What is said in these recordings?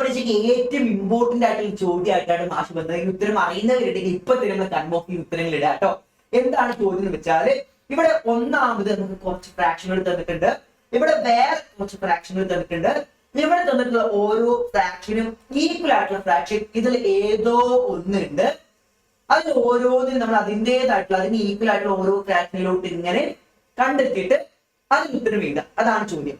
പരീക്ഷയ്ക്ക് ഏറ്റവും ഇമ്പോർട്ടന്റ് ആയിട്ടുള്ള ചോദ്യമായിട്ടാണ് മാഷ് ബന്ധം ഉത്തരം അറിയുന്നവരുണ്ടെങ്കിൽ ഇപ്പൊ തരുന്ന കൺമോഫി ഉത്തരങ്ങൾ ഇടുക കേട്ടോ. എന്താണ് ചോദ്യം എന്ന് വെച്ചാൽ ഇവിടെ ഒന്നാമത് നമുക്ക് കുറച്ച് ഫ്രാക്ഷനുകൾ തന്നിട്ടുണ്ട്. ഇവിടെ വേറെ കുറച്ച് ഫ്രാക്ഷനുകൾ തന്നിട്ടുണ്ട്. ഇവിടെ തന്നിട്ടുള്ള ഓരോ ഫ്രാക്ഷനും ഈക്വൽ ആയിട്ടുള്ള ഫ്രാക്ഷൻ ഇതിൽ ഏതോ ഒന്നുണ്ട്. അതിൽ ഓരോന്നിനും നമ്മൾ അതിന്റെതായിട്ടുള്ള അതിന് ഈക്വൽ ആയിട്ടുള്ള ഓരോ ഫ്രാക്ഷനിലോട്ട് ഇങ്ങനെ കണ്ടെത്തിയിട്ട് അതിന് ഉത്തരം എഴുതുക. അതാണ് ചോദ്യം.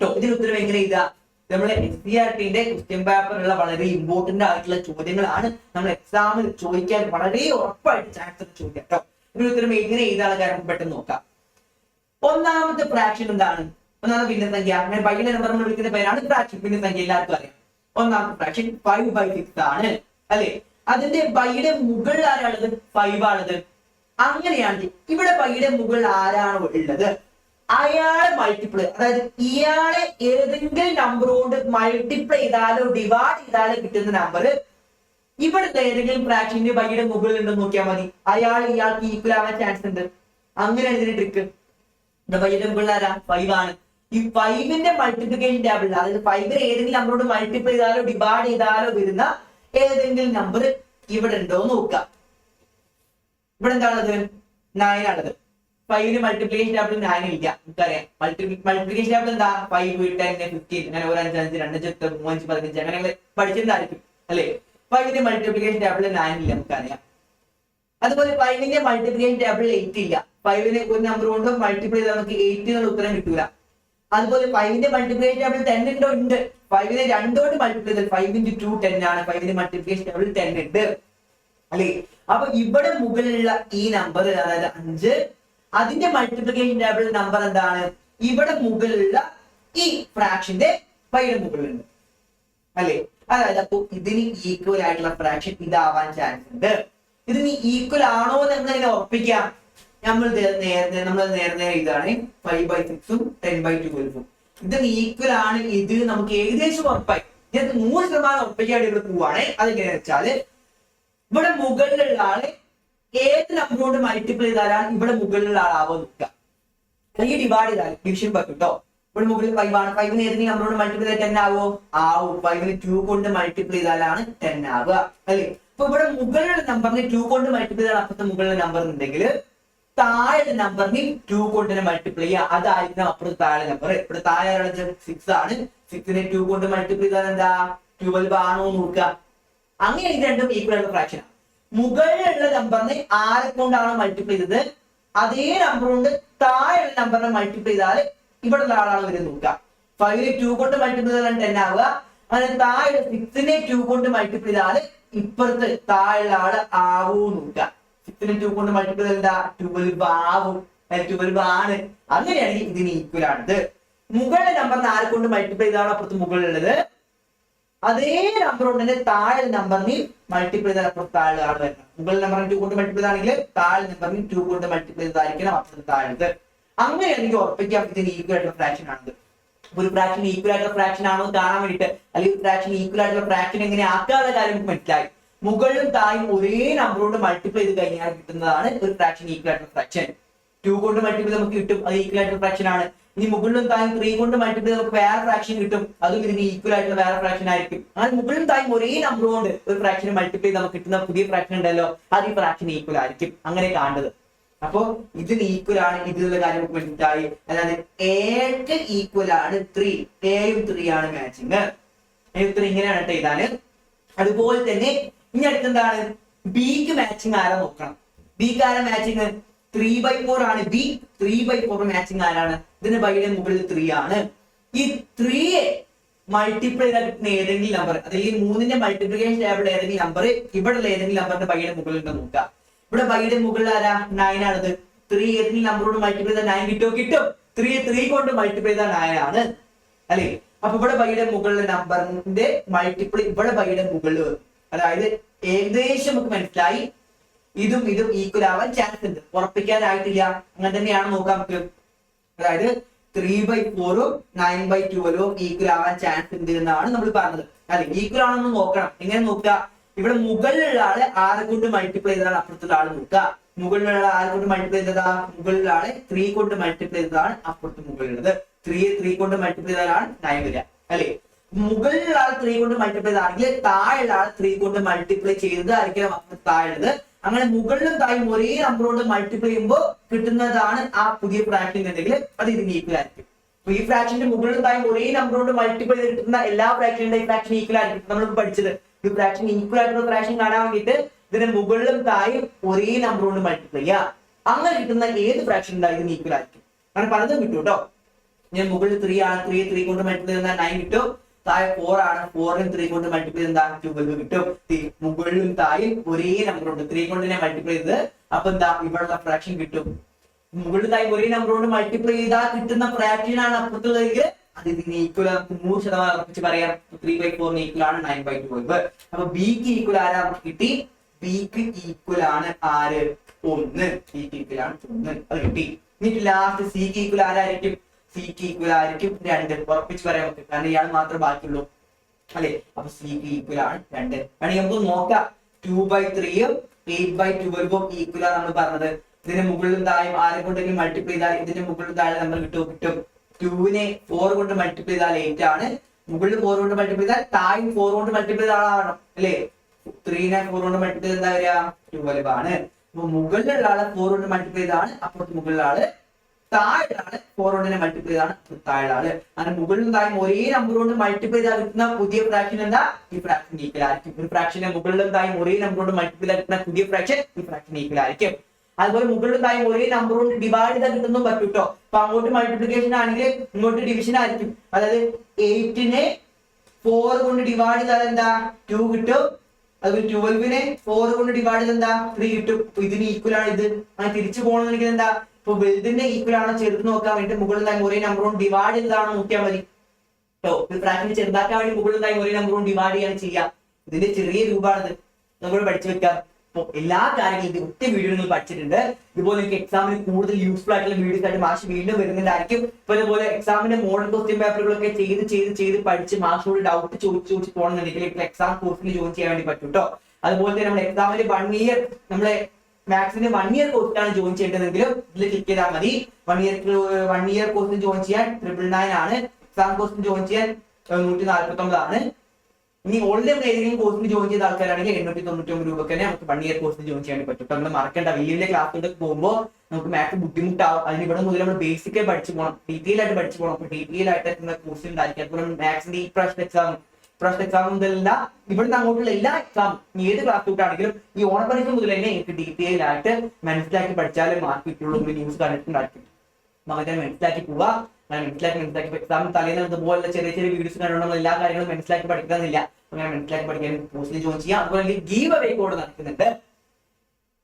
കേട്ടോ ഇതിന് ഉത്തരം എങ്ങനെ എഴുതുക? നമ്മളെ എസ് സി ആർ ടിന്റെ ക്വസ്റ്റ്യൻ പേപ്പറിലുള്ള വളരെ ഇമ്പോർട്ടന്റ് ആയിട്ടുള്ള ചോദ്യങ്ങളാണ് നമ്മൾ എക്സാമിൽ ചോദിക്കാൻ വളരെ ഉറപ്പായിട്ട് ചാൻസ് ചോദിക്കാം കേട്ടോ. ഒരു ഉത്തരം എങ്ങനെ എഴുതാനുള്ള കാര്യം പെട്ടെന്ന് നോക്കാം. ഒന്നാമത്തെ ഫ്രാക്ഷൻ എന്താണ്? ഒന്നാമത്തെ ഭിന്നസംഖ്യ അങ്ങനെ ബൈല നമ്പർ നമ്മൾ വിളിക്കുന്ന പേരാണ് ഫ്രാക്ഷൻ ഭിന്നസംഖ്യ എല്ലാവർക്കും അറിയാം. ഒന്നാമത്തെ ഫ്രാക്ഷൻ ഫൈവ് ബൈ സിക്സ് ആണ്. അല്ലെ? അതിന്റെ ബൈയുടെ മുകളിൽ ആരാണുള്ളത്? ഫൈവ് ആണത് അങ്ങനെയാണെങ്കിൽ ഇവിടെ ബൈയുടെ മുകളിൽ ആരാണോ ഉള്ളത്? അയാളെ മൾട്ടിപ്ലൈ അതായത് ഇയാളെ ഏതെങ്കിലും നമ്പർ കൊണ്ട് മൾട്ടിപ്ലൈ ചെയ്താലോ ഡിവൈഡ് ചെയ്താലോ കിട്ടുന്ന നമ്പർ ഇവിടുത്തെ ഏതെങ്കിലും ഫ്രാക്ഷന്റെ ബൈയുടെ മുകളിൽ ഉണ്ടെന്ന് നോക്കിയാൽ മതി. അയാൾ ഇയാൾക്ക് ഈക്വൽ ആവാൻ ചാൻസ് ഉണ്ട്. അങ്ങനെ എന്തിനു ട്രിക്ക് ബൈയുടെ മുകളിൽ ആരാ? ഫൈവ് ആണ്. ഈ ഫൈവിന്റെ മൾട്ടിപ്ലിക്കേഷൻ ടേബിൾ അതായത് ഫൈവിന് ഏതെങ്കിലും നമ്പറോട് മൾട്ടിപ്ലൈ ചെയ്താലോ ഡിവൈഡ് ചെയ്താലോ വരുന്ന ഏതെങ്കിലും നമ്പർ ഇവിടെ ഉണ്ടോ നോക്കാം ഇവിടെ എന്താണത് നയൻ ആണത് ഫൈവിന് മൾട്ടിപ്ലിക്കേഷൻ ടേബിൾ നയൻ ഇല്ല. നമുക്കറിയാം മൾട്ടിപ്ലി മൾട്ടിപ്ലിക്കേഷൻ ടേബിൾ എന്താ? ഫൈവ് ടെൻ ഫിഫ്റ്റീൻ അങ്ങനെ ഒരു അഞ്ച് അഞ്ച് രണ്ട് ചെത്ത് മൂന്ന് പതിനഞ്ച് അങ്ങനെ പഠിച്ചിട്ടുണ്ടായിരിക്കും. അല്ലേ? ഫൈവിന്റെ മൾട്ടിപ്ലിക്കേഷൻ ടേബിൾ നയൻ ഇല്ല നമുക്കറിയാം അതുപോലെ ഫൈവിന്റെ മൾട്ടിപ്ലിക്കേഷൻ ടേബിൾ എയ്റ്റ് ഇല്ല. ഫൈവിന് ഒരു നമ്പർ കൊണ്ട് മൾട്ടിപ്ലൈ ചെയ്താൽ നമുക്ക് എയ്റ്റ് എന്നുള്ള ഉത്തരം കിട്ടൂല. അതുപോലെ ഫൈവിന്റെ മൾട്ടിപ്ലിക്കേഷൻ ടേബിൾ ടെൻ ഉണ്ടോ? ഉണ്ട്. ഫൈവിനെ രണ്ടോട്ട് മൾട്ടിപ്ലൈ ചെയ്താൽ ഫൈവ് ഇന്റു ടു ടെൻ ആണ്. ഫൈവിന്റെ മൾട്ടിപ്ലിക്കേഷൻ ടേബിൾ ടെൻ ഉണ്ട്. അല്ലേ? അപ്പൊ ഇവിടെ മുകളിലുള്ള ഈ നമ്പർ അതായത് അഞ്ച് അതിന്റെ മൾട്ടിപ്ലിക്കേഷൻ ടേബിൾ നമ്പർ എന്താണ്? ഇവിടെ മുകളിലുള്ള ഈ ഫ്രാക്ഷന്റെ പൈയുടെ മുകളിലുണ്ട്. അല്ലേ? അതായത് അപ്പൊ ഇതിന് ഈക്വൽ ആയിട്ടുള്ള ഫ്രാക്ഷൻ ഇതാവാൻ ചാൻസ് ഉണ്ട്. ഇതിന് ഈക്വൽ ആണോ എന്ന് എങ്ങനെ ഉറപ്പിക്കാം. നമ്മൾ നേരത്തെ നമ്മൾ നേരെ നേരെ ഇതാണ് ഫൈവ് ബൈ സിക്സും ടെൻ ബൈ ട്വൽവും ഇതിന് ഈക്വൽ ആണ് ഇത് നമുക്ക് ഏകദേശം ഉറപ്പായി. ഇത് നൂറ് ശതമാനം ഉറപ്പിക്കാൻ ഇവിടെ പോവാണ്. അതെങ്ങനെയാണെന്ന് വെച്ചാൽ ഇവിടെ മുകളിലുള്ള ആൾ ഏത് നമ്പറോട് മൾട്ടിപ്പിൾ ചെയ്താലാണ് ഇവിടെ മുകളിലുള്ള ആളാവോ നിൽക്കുക അല്ലെങ്കിൽ ഡിവൈഡ് ചെയ്താൽ ഡിവിഷൻ പറ്റും കേട്ടോ ഇവിടെ മുകളിൽ ഫൈവ് ആണ്. ഫൈവിന് ഏതെങ്കിലും നമ്പറോട് മൾട്ടിപ്പിൾ ചെയ്താൽ ടെൻ ആവോ. ആവും ഫൈവിന് ടു കൊണ്ട് മൾട്ടിപ്ലൈ ചെയ്താലാണ് ടെൻ ആവുക. അല്ലേ? അപ്പൊ ഇവിടെ മുകളിലുള്ള നമ്പറിന് ടു കൊണ്ട് മൾട്ടിപ്ലൈ ചെയ്താൽ അപ്പുറത്തെ മുകളിലെ നമ്പർ ഉണ്ടെങ്കിൽ താഴെ നമ്പറിന് ടു കൊണ്ട് മൾട്ടിപ്ലൈ ചെയ്യുക. അതായിരുന്നു അപ്പുറത്ത് താഴെ നമ്പർ ഇവിടെ താഴെ സിക്സ് ആണ്. സിക്സിനെ ടു കൊണ്ട് മൾട്ടിപ്ലൈ ചെയ്താൽ എന്താ? ട്വൽവ് ആണോ നോക്കുക. അങ്ങനെ ഇത് രണ്ടും ഈക്വൽ ആണ്. ഫ്രാക്ഷൻ മുകളിലുള്ള നമ്പറിനെ ആരെ കൊണ്ടാണോ മൾട്ടിപ്ലൈ ചെയ്തത്. അതേ നമ്പർ കൊണ്ട് താഴെയുള്ള നമ്പറിനെ മൾട്ടിപ്ലൈ ചെയ്താൽ ഇവിടെ ആളാണ് വരുന്നത് നോക്കുക. ഫൈവിനെ ടു കൊണ്ട് മൾട്ടിപ്ലൈ ചെയ്താൽ ടെൻ ആവുക. അങ്ങനെ താഴെ സിക്സിനെ ടു കൊണ്ട് മൾട്ടിപ്ലൈ ചെയ്താൽ ഇപ്പുറത്ത് താഴെയുള്ള ആൾ ആവൂ നോക്കുക. സിക്സിനെ ടു കൊണ്ട് മൾട്ടിപ്ലൈ ചെയ്താൽ എന്താ? ട്വൽവ് ആവും. ട്വൽവ് ആണ്. അങ്ങനെയാണെങ്കിൽ ഇതിന് ഈക്വൽ ആണത്. മുകളിലെ നമ്പറിനെ ആരെ കൊണ്ട് മൾട്ടിപ്ലൈ ചെയ്താണ്? അപ്പുറത്ത് മുകളിലുള്ളത്. അതേ നമ്പർ കൊണ്ട് തന്നെ താഴെ നമ്പറിന് മൾട്ടിപ്ലൈ താഴെ ആണ് വരുന്നത് മുകളിൽ നമ്പറിന് ടു കൊണ്ട് മൾട്ടിപ്ലൈ ആണെങ്കിൽ താഴെ നമ്പറിന് ടു കൊണ്ട് മൾട്ടിപ്ലൈ ചെയ്തായിരിക്കണം അപ്പുറത്ത് അങ്ങനെ എനിക്ക് ഉറപ്പിക്കാൻ പറ്റുന്ന ഈക്വൽ ആയിട്ടുള്ള ഫ്രാക്ഷൻ ആണത്. ഒരു ഫ്രാക്ഷൻ ഈക്വൽ ആയിട്ടുള്ള ഫ്രാക്ഷൻ ആണോ കാണാൻ വേണ്ടിയിട്ട് അല്ലെങ്കിൽ ഫ്രാക്ഷൻ ഈക്വൽ ആയിട്ടുള്ള ഫ്രാക്ഷൻ എങ്ങനെ ആക്കാനുള്ള കാര്യം മനസ്സിലായി. മുകളിലും താഴെയും ഒരേ നമ്പർ കൊണ്ട് മൾട്ടിപ്ലൈ ചെയ്ത് കഴിഞ്ഞാൽ കിട്ടുന്നതാണ് ഒരു ഫ്രാക്ഷൻ ഈക്വൽ ആയിട്ടുള്ള ഫ്രാക്ഷൻ ടു കൊണ്ട് മൾട്ടിപ്ലൈ നമുക്ക് കിട്ടും. അത് ഈക്വൽ ആയിട്ടുള്ള ഫ്രാക്ഷൻ ആണ്. ഇനി മുകളിലും തായും ത്രീ കൊണ്ട് മൾട്ടിപ്ലൈ നമുക്ക് വേറെ ഫ്രാക്ഷൻ കിട്ടും. അതും ഇതിന് ഈക്വൽ ആയിട്ടുള്ള വേറെ ഫ്രാക്ഷൻ ആയിരിക്കും. അങ്ങനെ മുകളിലും തായും ഒരേ നമ്പർ കൊണ്ട് ഒരു ഫ്രാക്ഷൻ മൾട്ടിപ്ലൈ നമുക്ക് കിട്ടുന്ന പുതിയ ഫ്രാക്ഷൻ ഉണ്ടല്ലോ. അത് ഈ ഫ്രാക്ഷൻ ഈക്വൽ ആയിരിക്കും. അങ്ങനെ കാണുന്നത്. അപ്പോ ഇതിന് ഈക്വൽ ആണ്. ഇതിലുള്ള കാര്യം മനസ്സിലായി. അതായത് എക്ക് ഈക്വൽ ആണ് ത്രീ എയും ത്രീ ആണ് മാച്ചിങ് ഉത്തരം ഇങ്ങനെയാണ് കേട്ടോ ഇതാണ് അതുപോലെ തന്നെ ഇനി അടുത്തെന്താണ്? ബിക്ക് മാച്ചിങ് ആരാ നോക്കണം? ബിക്ക് ആരാ മാച്ചിങ് ത്രീ ബൈ ഫോർ ആണ്. B three by four matching ആരാണ്? ഇതിന് ബൈയുടെ മുകളിൽ ത്രീ ആണ്. ഈ ത്രീയെ മൾട്ടിപ്ലൈ ചെയ്താൽ ഏതെങ്കിലും നമ്പർ അല്ലെങ്കിൽ മൂന്നിന്റെ മൾട്ടിപ്ലിക്കേഷൻ ടേബിൾ ഏതെങ്കിലും നമ്പർ ഇവിടെ ഉള്ള ഏതെങ്കിലും നമ്പറിന്റെ ബൈയുടെ മുകളിൽ ഉണ്ടോ നോക്കുക. ഇവിടെ ബൈയുടെ മുകളിൽ ആരാ? നയൻ ആണത്. ത്രീ ഏതെങ്കിലും നമ്പറോട് മൾട്ടിപ്ലൈ ചെയ്താൽ നയൻ കിട്ടോ? കിട്ടും. ത്രീ ത്രീ കൊണ്ട് മൾട്ടിപ്ലൈ ചെയ്താൽ നയൻ ആണ്. അല്ലേ? അപ്പൊ ഇവിടെ ബൈയുടെ മുകളിലെ നമ്പറിന്റെ മൾട്ടിപ്ലൈ ഇവിടെ ബൈയുടെ മുകളിൽ അതായത് ഏകദേശം നമുക്ക് മനസ്സിലായി. ഇതും ഇതും ഈക്വൽ ആവാൻ ചാൻസ് ഉണ്ട്. ഉറപ്പിക്കാനായിട്ടില്ല. അങ്ങനെ തന്നെയാണ് നോക്കാൻ പറ്റും അതായത് ത്രീ ബൈ ഫോറും നയൻ ബൈ ട്വൽവും ഈക്വൽ ആവാൻ ചാൻസ് ഉണ്ട് എന്നാണ് നമ്മൾ പറഞ്ഞത്. അതെ ഈക്വൽ ആണെന്ന് നോക്കണം. എങ്ങനെ നോക്കുക? ഇവിടെ മുകളിലുള്ള ആൾ ആറ് കൊണ്ട് മൾട്ടിപ്ലൈ ചെയ്താണ് അപ്പുറത്തുള്ള ആൾ നോക്കുക മുകളിലുള്ള ആറ് കൊണ്ട് മൾട്ടിപ്ലൈ ചെയ്തതാ? മുകളിലുള്ള ആളെ ത്രീ കൊണ്ട് മൾട്ടിപ്ലൈ ചെയ്തതാണ് അപ്പുറത്ത് മുകളിലുള്ളത്. ത്രീ ത്രീ കൊണ്ട് മൾട്ടിപ്ലൈ ചെയ്താലാണ് നയൻ വരിക. അല്ലെ? മുകളിലുള്ള ആൾ ത്രീ കൊണ്ട് മൾട്ടിപ്ലൈ ചെയ്താണെങ്കിൽ താഴെയുള്ള ആൾ ത്രീ കൊണ്ട് മൾട്ടിപ്ലൈ ചെയ്തതായിരിക്കണം. താഴെയുള്ളത്. അങ്ങനെ മുകളിലും താഴെയും ഒരേ നമ്പർ കൊണ്ട് മൾട്ടിപ്ലൈ ചെയ്യുമ്പോൾ കിട്ടുന്നതാണ് ആ പുതിയ ഫ്രാക്ഷൻ എന്നുണ്ടെങ്കിൽ അത് ഇതിന് ഈക്വൽ ആയിരിക്കും. ഈ ഫ്രാക്ഷന്റെ മുകളിലും താഴെയും ഒരേ നമ്പർ കൊണ്ട് മൾട്ടിപ്ലൈ ചെയ്ത് കിട്ടുന്ന എല്ലാ ഫ്രാക്ഷന്റെ ഈ ഫ്രാക്ഷൻ ഈക്വൽ ആയിരിക്കും. നമ്മൾ പഠിച്ചത്. ഈ ഫ്രാക്ഷൻ ഈക്വൽ ആയിട്ടുള്ള ഫ്രാക്ഷൻ കാണാൻ വേണ്ടിയിട്ട് ഇതിന്റെ മുകളിലും താഴെയും ഒരേ നമ്പർ കൊണ്ട് മൾട്ടിപ്ലൈ ചെയ്യുക അങ്ങനെ കിട്ടുന്ന ഏത് ഫ്രാക്ഷൻ ഉണ്ടായി ഇതിന് ഈക്വൽ ആയിരിക്കും. അങ്ങനെ പലതും കിട്ടും കേട്ടോ. ഞാൻ മുകളിൽ ത്രീ ആണ് ത്രീ ത്രീ കൊണ്ട് മൾട്ടിപ്ലൈ ചെയ്താൽ നയൻ കിട്ടും. താഴെ ഫോർ ആണ്. ഫോറിനും ത്രീ കൊണ്ട് മൾട്ടിപ്ലൈ ചെയ്താൽ ട്വൽവ് കിട്ടും. മുകളിലും താഴെ ഒരേ നമ്പർ ഉണ്ട്. ത്രീ കൊണ്ട് ഞാൻ മൾട്ടിപ്ലൈ ചെയ്ത് അപ്പൊ എന്താ? ഇവിടെ ഫ്രാക്ഷൻ കിട്ടും. മുകളിൽ താഴെ ഒരേ നമ്പർ കൊണ്ട് മൾട്ടിപ്ലൈ ചെയ്താൽ കിട്ടുന്ന ഫ്രാക്ഷൻ ആണ് അപ്പുറത്തുള്ളതെങ്കിൽ അത് ഇതിന് ഈക്വൽ നമുക്ക് നൂറ് ശതമാനം ഉറപ്പിച്ച് പറയാം. ത്രീ ബൈ ഫോറിന് ഈക്വൽ ആണ് നയൻ ബൈ ട്വൽവ് അപ്പൊ ബിക്ക് ഈക്വൽ ആരാ? കിട്ടി. ബിക്ക് ഈക്വൽ ആണ് ആര്? ഒന്ന്. ബിക്ക് ഈക്വൽ ആണ് ഒന്ന്. അത് കിട്ടി. എന്നിട്ട് ലാസ്റ്റ് സിക്ക് ഈക്വൽ ആരായിരിക്കും? സിക്ക് ഈക്വൽ ആയിരിക്കും രണ്ട്. ഉറപ്പിച്ച് പറയാൻ പറ്റും. കാരണം ഇയാൾ മാത്രമേ ബാക്കിയുള്ളൂ. അല്ലെ? അപ്പൊ സിക്ക് ഈക്വൽ ആണ് രണ്ട്. വേണമെങ്കിൽ നമുക്ക് നോക്കാം. ടു ബൈ ത്രീയും എയ്റ്റ് ബൈ ട്വൽവും ഈക്വൽ ആണ് നമ്മൾ പറഞ്ഞത്. ഇതിന്റെ മുകളിലും താഴെയും ആരെ കൊണ്ടെങ്കിലും മൾട്ടിപ്ലൈ ചെയ്താൽ ഇതിന്റെ മുകളിലും താഴെ നമ്മൾ കിട്ടും. കിട്ടും ടൂവിനെ ഫോർ കൊണ്ട് മൾട്ടിപ്ലൈ ചെയ്താൽ എയ്റ്റ് ആണ്. മുകളിൽ ഫോർ കൊണ്ട് മൾട്ടിപ്ലൈ ചെയ്താൽ താഴെ ഫോർ കൊണ്ട് മൾട്ടിപ്ലൈ ചെയ്ത ആളാണ്. അല്ലേ? ത്രീനെ ഫോർ കൊണ്ട് മൾട്ടിപ്ലൈ ചെയ്താൽ എന്താ വരിക? ട്വൽവ് ആണ്. അപ്പൊ മുകളിലുള്ള ആൾ ഫോർ കൊണ്ട് മൾട്ടിപ്ലൈ ചെയ്താണ് അപ്പുറത്ത് മുകളിലുള്ള ആൾ താഴെ ആൾ ഫോർ കൊണ്ടിനെ മൾട്ടിപ്ലൈ ചെയ്താണ്. താഴെ ആൾ അങ്ങനെ മുകളിലും താഴെ ഒരേ നമ്പർ കൊണ്ട് മൾട്ടിപ്ലൈ ചെയ്താൽ കിട്ടുന്ന പുതിയ ഫ്രാക്ഷൻ എന്താ? ഈ ഫ്രാക്ഷൻ ഈക്വൽ ആയിരിക്കും. ഒരു ഫ്രാക്ഷനെ മുകളിലും താഴെ ഒരേ നമ്പർ കൊണ്ട് മൾട്ടിപ്ലൈ കിട്ടുന്ന പുതിയ ഫ്രാക്ഷൻ ഈ ഫ്രാക്ഷൻ ഈക്വൽ ആയിരിക്കും. അതുപോലെ മുകളിലും താഴെ ഒരേ നമ്പർ കൊണ്ട് ഡിവൈഡ് ചെയ്താൽ കിട്ടുന്നു പറ്റും കേട്ടോ അപ്പൊ അങ്ങോട്ട് മൾട്ടിപ്ലിക്കേഷൻ ആണെങ്കിൽ ഇങ്ങോട്ട് ഡിവിഷൻ ആയിരിക്കും. അതായത് എയ്റ്റിനെ ഫോർ കൊണ്ട് ഡിവൈഡ് ചെയ്താൽ എന്താ? ടു കിട്ടും. അതുപോലെ ട്വൽവിനെ ഫോർ കൊണ്ട് ഡിവൈഡ് ചെയ്ത് എന്താ? ത്രീ കിട്ടും. ഇതിന് ഈക്വൽ ആണ് ഇത്. അങ്ങനെ തിരിച്ചു പോകണമെങ്കിൽ എന്താ? ഇപ്പൊ വലുതിന്റെ ഈക്വൽ ആണോ ചെറുത് നോക്കാൻ വേണ്ടി മുകളിൽ തായി ഒരേ നമ്പറും ഡിവൈഡ് ചെയ്താണ് നോക്കിയാൽ മതി കേട്ടോ ഒരു ഫ്രാക്ഷൻ ചെറുതാക്കാൻ വേണ്ടി മുകളിൽ തായി ഒരേ നമ്പറും ഡിവൈഡ് ചെയ്യാണ് ചെയ്യുക ഇതിന്റെ ചെറിയ രൂപമാണിത് നമ്മൾ പഠിച്ചു വെക്കാം. അപ്പൊ എല്ലാ കാര്യങ്ങളും ഇത് ഒത്തിരി വീഡിയോ നിങ്ങൾ പഠിച്ചിട്ടുണ്ട്. ഇതുപോലെ നിങ്ങൾക്ക് എക്സാമിന് കൂടുതൽ യൂസ്ഫുൾ ആയിട്ടുള്ള വീഡിയോസ് ആയിട്ട് മാഷ് വീണ്ടും വരുന്നുണ്ടായിരിക്കും. ഇപ്പൊ ഇതുപോലെ എക്സാമിന്റെ മോഡൽ ക്വസ്റ്റ്യൻ പേപ്പറുകളൊക്കെ ചെയ്ത് ചെയ്ത് ചെയ്ത് പഠിച്ച് മാഷിനോട് ഡൗട്ട് ചോദിച്ച് ചോദിച്ച് പോകണമെന്നുണ്ടെങ്കിൽ എക്സാം കോഴ്സിൽ ജോയിൻ ചെയ്യാൻ വേണ്ടി പറ്റും കേട്ടോ അതുപോലെ തന്നെ നമ്മുടെ എക്സാമിന് വൺ ഇയർ നമ്മളെ മാത്സിന്റെ വൺ ഇയർ കോഴ്സിലാണ് ജോയിൻ ചെയ്യേണ്ടതെങ്കിലും ഇതിൽ ക്ലിക്ക് ചെയ്താൽ മതി. വൺ ഇയർ വൺ ഇയർ കോഴ്സിന് ജോയിൻ ചെയ്യാൻ ട്രിപ്പിൾ നയൻ ആണ്. എക്സാം കോഴ്സിന് ജോയിൻ ചെയ്യാൻ നൂറ്റി നാൽപ്പത്തി ഒമ്പതാണ് ഇനി ഓൾറെഡി നമ്മൾ ഏതെങ്കിലും കോഴ്സിന് ജോയിൻ ചെയ്ത ആൾക്കാരാണെങ്കിൽ എണ്ണൂറ്റി തൊണ്ണൂറ്റി ഒമ്പത് രൂപ തന്നെ നമുക്ക് വൺ ഇയർ കോഴ്സിന് ജോയിൻ ചെയ്യാൻ പറ്റും. നമ്മൾ മറക്കേണ്ട വലിയ വലിയ ക്ലാസ്സുകളിലേക്ക് പോകുമ്പോൾ നമുക്ക് മാത്സ് ബുദ്ധിമുട്ടാവും. അതിന് ഇവിടെ മുതൽ നമ്മൾ ബേസിക്കേ പഠിച്ചു പോകണം ഡീറ്റെയിൽ ആയിട്ട് പഠിച്ചു പോകണം അപ്പൊ ഡീറ്റെയിൽ ആയിട്ട് കോഴ്സ് ഉണ്ടായിരിക്കും. അതുപോലെ മാത്സിന്റെ ഈ പ്രാവശ്യത്തെ എക്സാം പ്രാവശ്യത്തെ എക്സാം മുതലല്ല. ഇവിടുന്ന് അങ്ങോട്ടുള്ള എല്ലാ എക്സാം ഏത് ക്ലാസ് കൂട്ടാണെങ്കിലും ഈ ഓണപ്പരീക്ഷ മുതൽ തന്നെ എനിക്ക് ഡീറ്റെയിൽ ആയിട്ട് മനസ്സിലാക്കി പഠിച്ചാലേ മാർക്ക് കിട്ടുള്ളൂ ഒരു ന്യൂസ് കണ്ടിട്ടുണ്ടായിരിക്കും. ഞാൻ മനസ്സിലാക്കി പോവാ. മനസ്സിലാക്കി മനസ്സിലാക്കി. എക്സാം തലേന്ന് ഇതുപോലുള്ള ചെറിയ ചെറിയ വീഡിയോസ് കണ്ടുകൊണ്ട് നമ്മൾ എല്ലാ കാര്യങ്ങളും മനസ്സിലാക്കി പഠിക്കുന്നില്ല. അങ്ങനെ മനസ്സിലാക്കി പഠിക്കാൻ പോസ്റ്റിൽ ജോയിൻ ചെയ്യാം. അതുപോലെ ഗീവ് അവേ കോഡ് നടക്കുന്നുണ്ട്.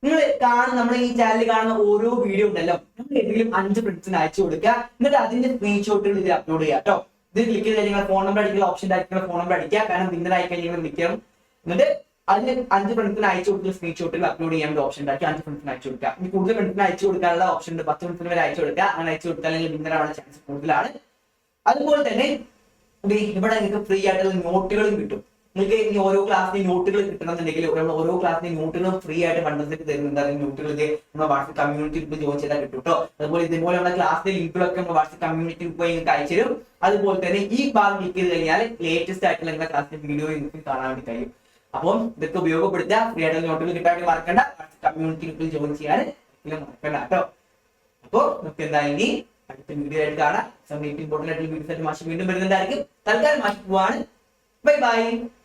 നിങ്ങൾ കാണുന്ന നമ്മുടെ ഈ ചാനലിൽ കാണുന്ന ഓരോ വീഡിയോ ഉണ്ടല്ലോ. നമ്മൾ ഏതെങ്കിലും അഞ്ച് ഫ്രണ്ട്സിന് അയച്ചു കൊടുക്കുക. എന്നിട്ട് അതിന്റെ സ്ക്രീൻഷോട്ടുകൾ ഇതിൽ അപ്ലോഡ് ചെയ്യാം കേട്ടോ. ഇത് ക്ലിക്ക് ചെയ്ത് നിങ്ങൾ ഫോൺ നമ്പർ അടിക്കുന്ന ഓപ്ഷൻ ആയിരിക്കും ഫോൺ നമ്പർ അടിക്കുക. കാരണം വിന്നർ ആയി കഴിഞ്ഞാൽ നിൽക്കണം എന്നിട്ട് അതിന് അഞ്ച് ഫ്രണ്ട്സിന് അയച്ചു കൊടുക്കുന്ന സ്ക്രീൻഷോട്ടുകൾ അപ്ലോഡ് ചെയ്യാൻ ഓപ്ഷൻ ഉണ്ടാക്കി. അഞ്ച് ഫ്രണ്ട്സിന് അയച്ചു കൊടുക്കുക. ഇനി കൂടുതൽ ഫ്രണ്ട്സിന് അയച്ചു കൊടുക്കാനുള്ള ഓപ്ഷൻ ഉണ്ട്. പത്ത് ഫ്രണ്ട്സിന് വരെ അയച്ചു കൊടുക്കുക. അങ്ങനെ അയച്ചു കൊടുത്താൽ വിന്നർ ആവാനുള്ള ചാൻസ് കൂടുതലാണ്. അതുപോലെ തന്നെ ഇവിടെ നിങ്ങൾക്ക് ഫ്രീ ആയിട്ടുള്ള നോട്ടുകളും കിട്ടും. നിങ്ങൾക്ക് ഇനി ഓരോ ക്ലാസ്സിന് നോട്ടുകൾ കിട്ടണമെന്നുണ്ടെങ്കിൽ നമ്മൾ ഓരോ ക്ലാസ്സിന് നോട്ടുകളും ഫ്രീ ആയിട്ട് പണ്ടത്തേക്ക് തരുന്നുണ്ട്. അതിന് നോട്ടുകൾ നമ്മുടെ വാട്സപ്പ് കമ്മ്യൂണിറ്റി ഗ്രൂപ്പ് ജോയിൻ ചെയ്താൽ കിട്ടും കേട്ടോ അതുപോലെ ഇതുപോലെ നമ്മുടെ ക്ലാസ്സിലെ ലിങ്കുകളൊക്കെ നമ്മുടെ വാട്സപ്പ് കമ്മ്യൂണിറ്റി ഗ്രൂപ്പ് നിങ്ങൾക്ക് അയച്ചു തരും. അതുപോലെ തന്നെ ഈ ഭാഗം ക്ലിക്ക് ചെയ്ത് കഴിഞ്ഞാൽ ലേറ്റസ്റ്റ് ആയിട്ടുള്ള നിങ്ങളുടെ ക്ലാസ്സിന്റെ വീഡിയോ നിങ്ങൾക്ക് കാണാൻ വേണ്ടി കഴിയും. അപ്പം ഇതൊക്കെ ഉപയോഗപ്പെടുത്തുക. ഫ്രീ ആയിട്ടുള്ള നോട്ടുകൾ കിട്ടാൻ വേണ്ടി മറക്കണ്ട. കമ്മ്യൂണിറ്റി ഗ്രൂപ്പിൽ ജോയിൻ ചെയ്യാൻ മറക്കണ്ട കേട്ടോ അപ്പോ നമുക്ക് എന്തായാലും ഇനി അടുത്ത വീഡിയോ ആയിട്ട് കാണാം. ഇമ്പോർട്ടന്റ് ആയിട്ടുള്ള വീഡിയോസ് ആയിട്ട് വീണ്ടും വരുന്നുണ്ടായിരിക്കും. തൽക്കാലം മാഷ് പോവാണ്. Bye bye